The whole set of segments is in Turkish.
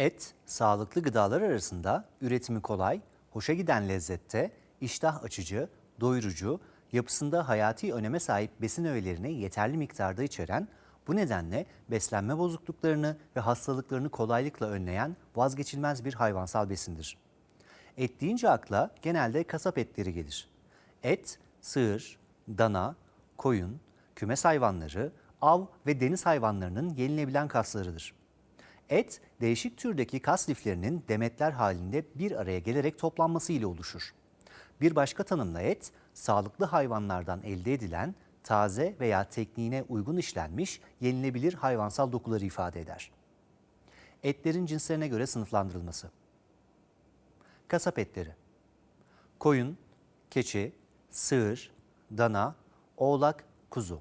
Et, sağlıklı gıdalar arasında üretimi kolay, hoşa giden lezzette, iştah açıcı, doyurucu, yapısında hayati öneme sahip besin öğelerini yeterli miktarda içeren, bu nedenle beslenme bozukluklarını ve hastalıklarını kolaylıkla önleyen vazgeçilmez bir hayvansal besindir. Et deyince akla genelde kasap etleri gelir. Et, sığır, dana, koyun, kümes hayvanları, av ve deniz hayvanlarının yenilebilen kaslarıdır. Et, değişik türdeki kas liflerinin demetler halinde bir araya gelerek toplanması ile oluşur. Bir başka tanımla et, sağlıklı hayvanlardan elde edilen, taze veya tekniğine uygun işlenmiş, yenilebilir hayvansal dokuları ifade eder. Etlerin cinslerine göre sınıflandırılması. Kasap etleri. Koyun, keçi, sığır, dana, oğlak, kuzu.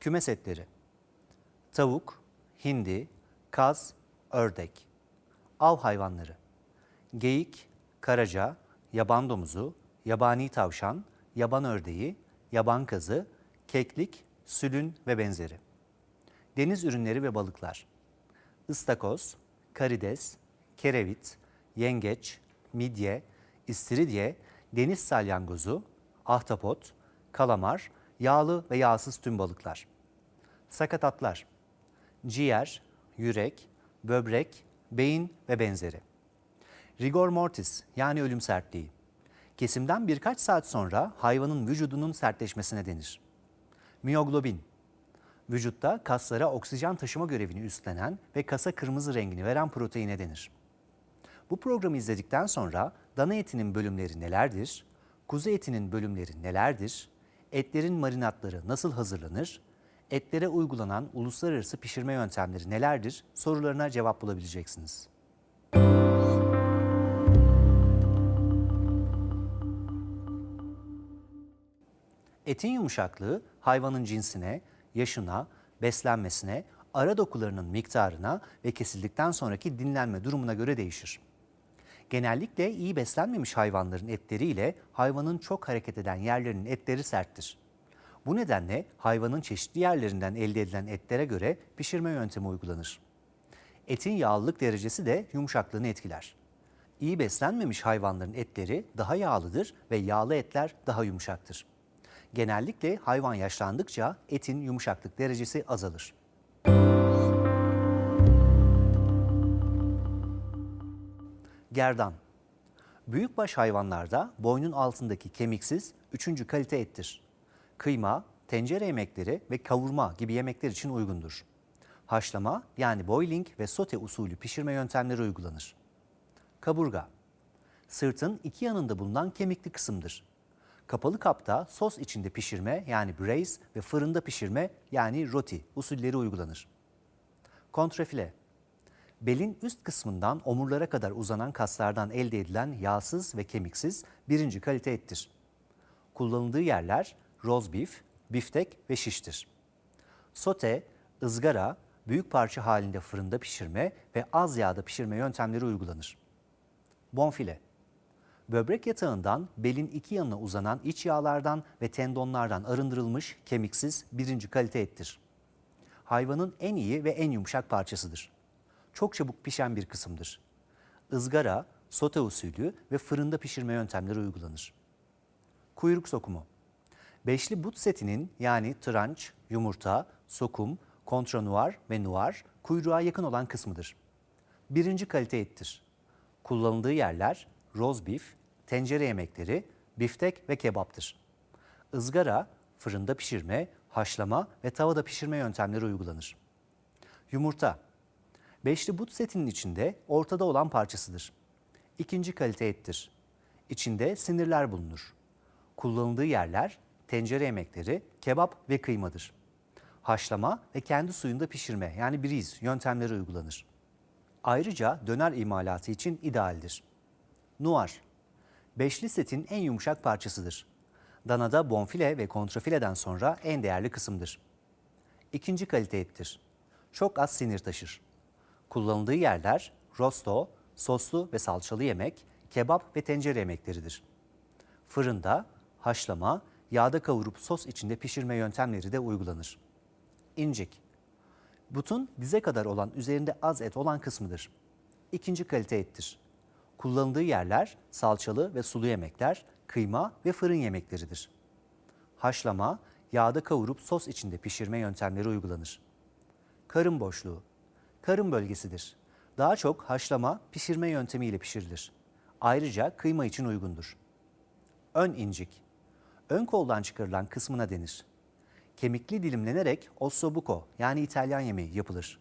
Kümes etleri. Tavuk, hindi, kaz, ördek. Av hayvanları. Geyik, karaca, yaban domuzu, yabani tavşan, yaban ördeği, yaban kazı, keklik, sülün ve benzeri. Deniz ürünleri ve balıklar. Istakoz, karides, kerevit, yengeç, midye, istiridye, deniz salyangozu, ahtapot, kalamar, yağlı ve yağsız tüm balıklar. Sakatatlar, ciğer, yürek, böbrek, beyin ve benzeri. Rigor mortis yani ölüm sertliği. Kesimden birkaç saat sonra hayvanın vücudunun sertleşmesine denir. Miyoglobin, vücutta kaslara oksijen taşıma görevini üstlenen ve kasa kırmızı rengini veren proteine denir. Bu programı izledikten sonra dana etinin bölümleri nelerdir, kuzu etinin bölümleri nelerdir, etlerin marinatları nasıl hazırlanır, etlere uygulanan uluslararası pişirme yöntemleri nelerdir sorularına cevap bulabileceksiniz. Etin yumuşaklığı hayvanın cinsine, yaşına, beslenmesine, ara dokularının miktarına ve kesildikten sonraki dinlenme durumuna göre değişir. Genellikle iyi beslenmemiş hayvanların etleriyle hayvanın çok hareket eden yerlerinin etleri serttir. Bu nedenle hayvanın çeşitli yerlerinden elde edilen etlere göre pişirme yöntemi uygulanır. Etin yağlılık derecesi de yumuşaklığını etkiler. İyi beslenmemiş hayvanların etleri daha yağlıdır ve yağlı etler daha yumuşaktır. Genellikle hayvan yaşlandıkça etin yumuşaklık derecesi azalır. Gerdan Büyükbaş hayvanlarda boynun altındaki kemiksiz üçüncü kalite ettir. Kıyma, tencere yemekleri ve kavurma gibi yemekler için uygundur. Haşlama yani boiling ve sote usulü pişirme yöntemleri uygulanır. Kaburga Sırtın iki yanında bulunan kemikli kısımdır. Kapalı kapta sos içinde pişirme yani braise ve fırında pişirme yani roti usulleri uygulanır. Kontrafile Belin üst kısmından omurlara kadar uzanan kaslardan elde edilen yağsız ve kemiksiz birinci kalite ettir. Kullanıldığı yerler roast beef, biftek ve şiştir. Sote, ızgara, büyük parça halinde fırında pişirme ve az yağda pişirme yöntemleri uygulanır. Bonfile Böbrek yatağından belin iki yanına uzanan iç yağlardan ve tendonlardan arındırılmış kemiksiz birinci kalite ettir. Hayvanın en iyi ve en yumuşak parçasıdır. Çok çabuk pişen bir kısımdır. Izgara, sote usulü ve fırında pişirme yöntemleri uygulanır. Kuyruk sokumu Beşli but setinin yani tranç, yumurta, sokum, kontranuar ve nuar kuyruğa yakın olan kısmıdır. Birinci kalite ettir. Kullanıldığı yerler roast beef, tencere yemekleri, biftek ve kebaptır. Izgara, fırında pişirme, haşlama ve tavada pişirme yöntemleri uygulanır. Yumurta, beşli but setinin içinde ortada olan parçasıdır. İkinci kalite ettir. İçinde sinirler bulunur. Kullanıldığı yerler tencere yemekleri, kebap ve kıymadır. Haşlama ve kendi suyunda pişirme yani briz yöntemleri uygulanır. Ayrıca döner imalatı için idealdir. Nuar, beşli setin en yumuşak parçasıdır. Danada bonfile ve kontrafileden sonra en değerli kısımdır. İkinci kalite ettir. Çok az sinir taşır. Kullanıldığı yerler rosto, soslu ve salçalı yemek, kebap ve tencere yemekleridir. Fırında, haşlama, yağda kavurup sos içinde pişirme yöntemleri de uygulanır. İncik. Butun dize kadar olan üzerinde az et olan kısmıdır. ikinci kalite ettir. Kullanıldığı yerler salçalı ve sulu yemekler, kıyma ve fırın yemekleridir. Haşlama, yağda kavurup sos içinde pişirme yöntemleri uygulanır. Karın boşluğu, karın bölgesidir. Daha çok haşlama, pişirme yöntemiyle pişirilir. Ayrıca kıyma için uygundur. Ön incik, ön koldan çıkarılan kısmına denir. Kemikli dilimlenerek ossobuco yani İtalyan yemeği yapılır.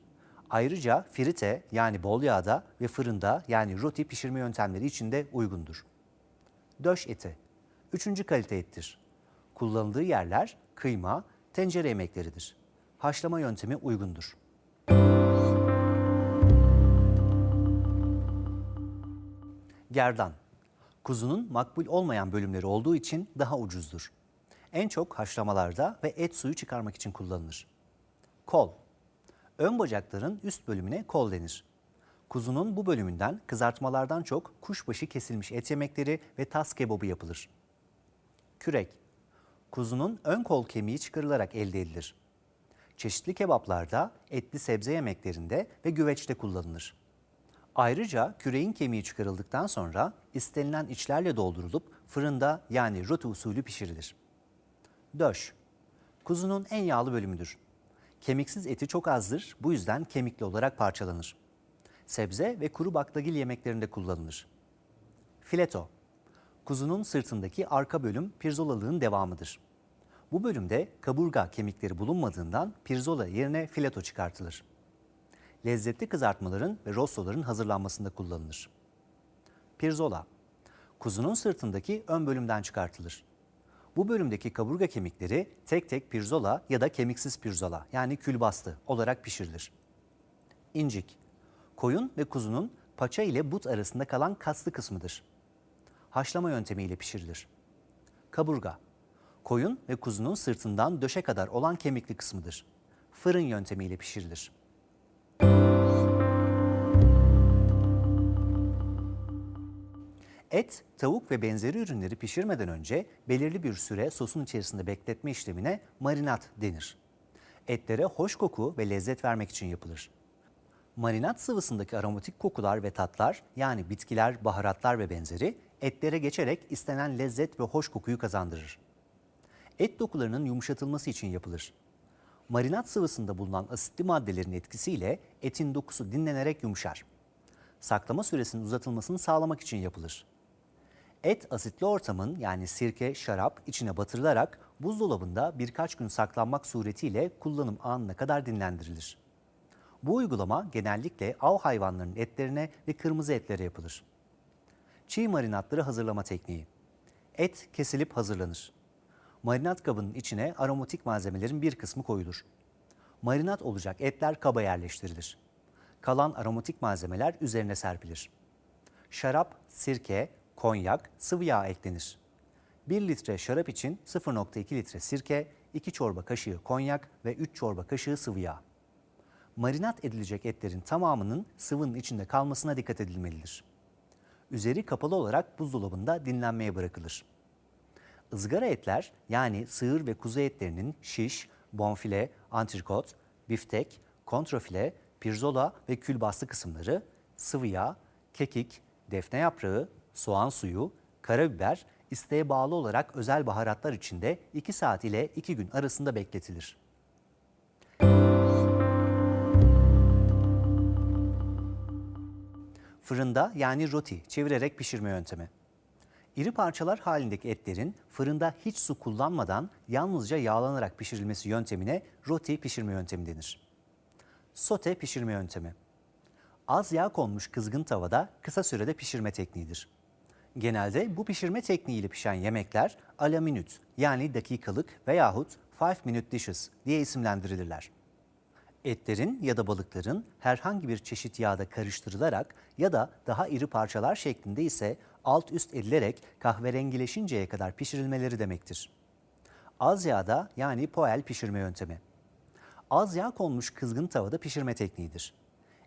Ayrıca frite yani bol yağda ve fırında yani roti pişirme yöntemleri için de uygundur. Döş eti, üçüncü kalite ettir. Kullanıldığı yerler kıyma, tencere yemekleridir. Haşlama yöntemi uygundur. Gerdan. Kuzunun makbul olmayan bölümleri olduğu için daha ucuzdur. En çok haşlamalarda ve et suyu çıkarmak için kullanılır. Kol. Ön bacakların üst bölümüne kol denir. Kuzunun bu bölümünden kızartmalardan çok kuşbaşı kesilmiş et yemekleri ve tas kebabı yapılır. Kürek. Kuzunun ön kol kemiği çıkarılarak elde edilir. Çeşitli kebaplarda, etli sebze yemeklerinde ve güveçte kullanılır. Ayrıca küreğin kemiği çıkarıldıktan sonra istenilen içlerle doldurulup fırında yani roti usulü pişirilir. Döş. Kuzunun en yağlı bölümüdür. Kemiksiz eti çok azdır, bu yüzden kemikli olarak parçalanır. Sebze ve kuru baklagil yemeklerinde kullanılır. Fileto. Kuzunun sırtındaki arka bölüm pirzolalığın devamıdır. Bu bölümde kaburga kemikleri bulunmadığından pirzola yerine fileto çıkartılır. Lezzetli kızartmaların ve rostoların hazırlanmasında kullanılır. Pirzola. Kuzunun sırtındaki ön bölümden çıkartılır. Bu bölümdeki kaburga kemikleri tek tek pirzola ya da kemiksiz pirzola yani külbastı olarak pişirilir. İncik. Koyun ve kuzunun paça ile but arasında kalan kaslı kısmıdır. Haşlama yöntemiyle pişirilir. Kaburga. Koyun ve kuzunun sırtından döşe kadar olan kemikli kısmıdır. Fırın yöntemiyle pişirilir. Et, tavuk ve benzeri ürünleri pişirmeden önce belirli bir süre sosun içerisinde bekletme işlemine marinat denir. Etlere hoş koku ve lezzet vermek için yapılır. Marinat sıvısındaki aromatik kokular ve tatlar yani bitkiler, baharatlar ve benzeri etlere geçerek istenen lezzet ve hoş kokuyu kazandırır. Et dokularının yumuşatılması için yapılır. Marinat sıvısında bulunan asitli maddelerin etkisiyle etin dokusu dinlenerek yumuşar. Saklama süresinin uzatılmasını sağlamak için yapılır. Et asitli ortamın yani sirke, şarap içine batırılarak buzdolabında birkaç gün saklanmak suretiyle kullanım anına kadar dinlendirilir. Bu uygulama genellikle av hayvanlarının etlerine ve kırmızı etlere yapılır. Çiğ marinatları hazırlama tekniği. Et kesilip hazırlanır. Marinat kabının içine aromatik malzemelerin bir kısmı koyulur. Marinat olacak etler kaba yerleştirilir. Kalan aromatik malzemeler üzerine serpilir. Şarap, sirke, konyak, sıvı yağ eklenir. 1 litre şarap için 0.2 litre sirke, 2 çorba kaşığı konyak ve 3 çorba kaşığı sıvı yağ. Marinat edilecek etlerin tamamının sıvının içinde kalmasına dikkat edilmelidir. Üzeri kapalı olarak buzdolabında dinlenmeye bırakılır. Izgara etler yani sığır ve kuzu etlerinin şiş, bonfile, antrikot, biftek, kontrafile, pirzola ve külbastı kısımları, sıvı yağ, kekik, defne yaprağı, soğan suyu, karabiber, isteğe bağlı olarak özel baharatlar içinde 2 saat ile 2 gün arasında bekletilir. Fırında yani roti çevirerek pişirme yöntemi. İri parçalar halindeki etlerin fırında hiç su kullanmadan yalnızca yağlanarak pişirilmesi yöntemine roti pişirme yöntemi denir. Sote pişirme yöntemi. Az yağ konmuş kızgın tavada kısa sürede pişirme tekniğidir. Genelde bu pişirme tekniğiyle pişen yemekler a la minute yani dakikalık veyahut 5 minute dishes diye isimlendirilirler. Etlerin ya da balıkların herhangi bir çeşit yağda karıştırılarak ya da daha iri parçalar şeklinde ise alt üst edilerek kahverengileşinceye kadar pişirilmeleri demektir. Az yağda yani poêle pişirme yöntemi. Az yağ konmuş kızgın tavada pişirme tekniğidir.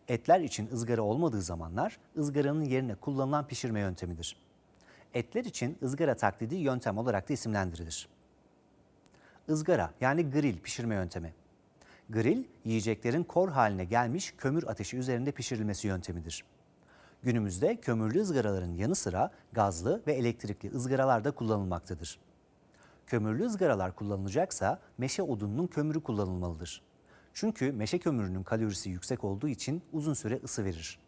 Etler için ızgara olmadığı zamanlar ızgaranın yerine kullanılan pişirme yöntemidir. Etler için ızgara taklidi yöntem olarak da isimlendirilir. Izgara yani grill pişirme yöntemi. Grill, yiyeceklerin kor haline gelmiş kömür ateşi üzerinde pişirilmesi yöntemidir. Günümüzde kömürlü ızgaraların yanı sıra gazlı ve elektrikli ızgaralar da kullanılmaktadır. Kömürlü ızgaralar kullanılacaksa meşe odununun kömürü kullanılmalıdır. Çünkü meşe kömürünün kalorisi yüksek olduğu için uzun süre ısı verir.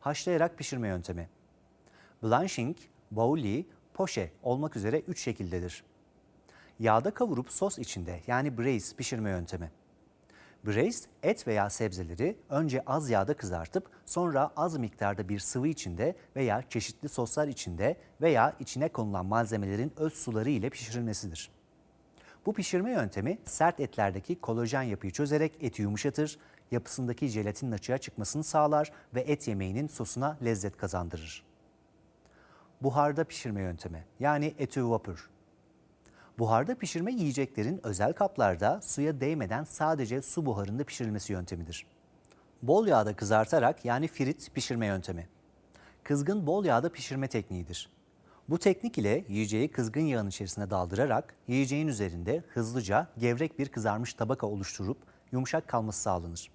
Haşlayarak pişirme yöntemi. Blanching, bouilli, poche olmak üzere 3 şekildedir. Yağda kavurup sos içinde yani braise pişirme yöntemi. Braised et veya sebzeleri önce az yağda kızartıp sonra az miktarda bir sıvı içinde veya çeşitli soslar içinde veya içine konulan malzemelerin öz suları ile pişirilmesidir. Bu pişirme yöntemi sert etlerdeki kolajen yapıyı çözerek eti yumuşatır, yapısındaki jelatinin açığa çıkmasını sağlar ve et yemeğinin sosuna lezzet kazandırır. Buharda pişirme yöntemi yani etü vapur. Buharda pişirme yiyeceklerin özel kaplarda suya değmeden sadece su buharında pişirilmesi yöntemidir. Bol yağda kızartarak yani frit pişirme yöntemi. Kızgın bol yağda pişirme tekniğidir. Bu teknik ile yiyeceği kızgın yağın içerisine daldırarak yiyeceğin üzerinde hızlıca gevrek bir kızarmış tabaka oluşturup yumuşak kalması sağlanır.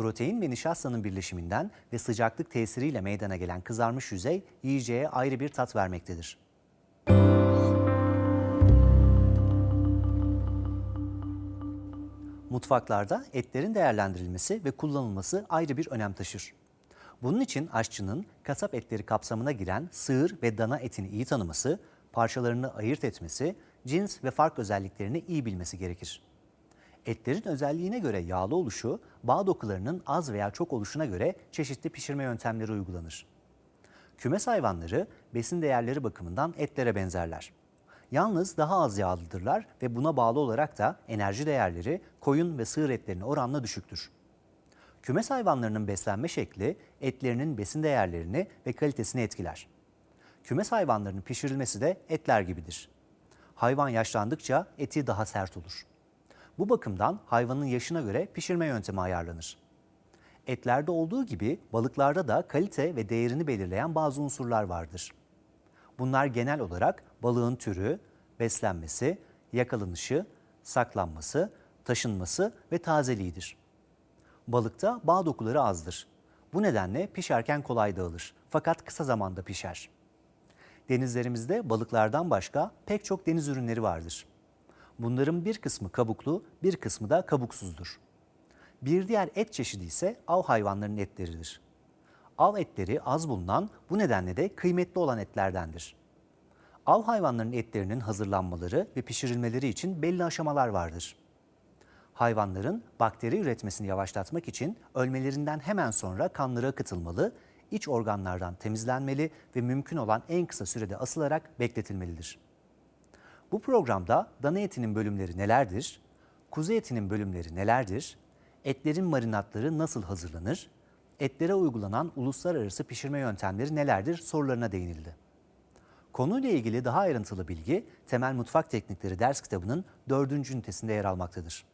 Protein ve nişastanın birleşiminden ve sıcaklık tesiriyle meydana gelen kızarmış yüzey yiyeceğe ayrı bir tat vermektedir. Mutfaklarda etlerin değerlendirilmesi ve kullanılması ayrı bir önem taşır. Bunun için aşçının kasap etleri kapsamına giren sığır ve dana etini iyi tanıması, parçalarını ayırt etmesi, cins ve fark özelliklerini iyi bilmesi gerekir. Etlerin özelliğine göre yağlı oluşu, bağ dokularının az veya çok oluşuna göre çeşitli pişirme yöntemleri uygulanır. Kümes hayvanları besin değerleri bakımından etlere benzerler. Yalnız daha az yağlıdırlar ve buna bağlı olarak da enerji değerleri koyun ve sığır etlerine oranla düşüktür. Kümes hayvanlarının beslenme şekli etlerinin besin değerlerini ve kalitesini etkiler. Kümes hayvanlarının pişirilmesi de etler gibidir. Hayvan yaşlandıkça eti daha sert olur. Bu bakımdan hayvanın yaşına göre pişirme yöntemi ayarlanır. Etlerde olduğu gibi balıklarda da kalite ve değerini belirleyen bazı unsurlar vardır. Bunlar genel olarak balığın türü, beslenmesi, yakalanışı, saklanması, taşınması ve tazeliğidir. Balıkta bağ dokuları azdır. Bu nedenle pişerken kolay dağılır fakat kısa zamanda pişer. Denizlerimizde balıklardan başka pek çok deniz ürünleri vardır. Bunların bir kısmı kabuklu, bir kısmı da kabuksuzdur. Bir diğer et çeşidi ise av hayvanlarının etleridir. Av etleri az bulunan, bu nedenle de kıymetli olan etlerdendir. Av hayvanlarının etlerinin hazırlanmaları ve pişirilmeleri için belli aşamalar vardır. Hayvanların bakteri üretmesini yavaşlatmak için ölmelerinden hemen sonra kanları akıtılmalı, iç organlardan temizlenmeli ve mümkün olan en kısa sürede asılarak bekletilmelidir. Bu programda dana etinin bölümleri nelerdir? Kuzu etinin bölümleri nelerdir? Etlerin marinatları nasıl hazırlanır? Etlere uygulanan uluslararası pişirme yöntemleri nelerdir sorularına değinildi. Konuyla ilgili daha ayrıntılı bilgi Temel Mutfak Teknikleri ders kitabının 4. ünitesinde yer almaktadır.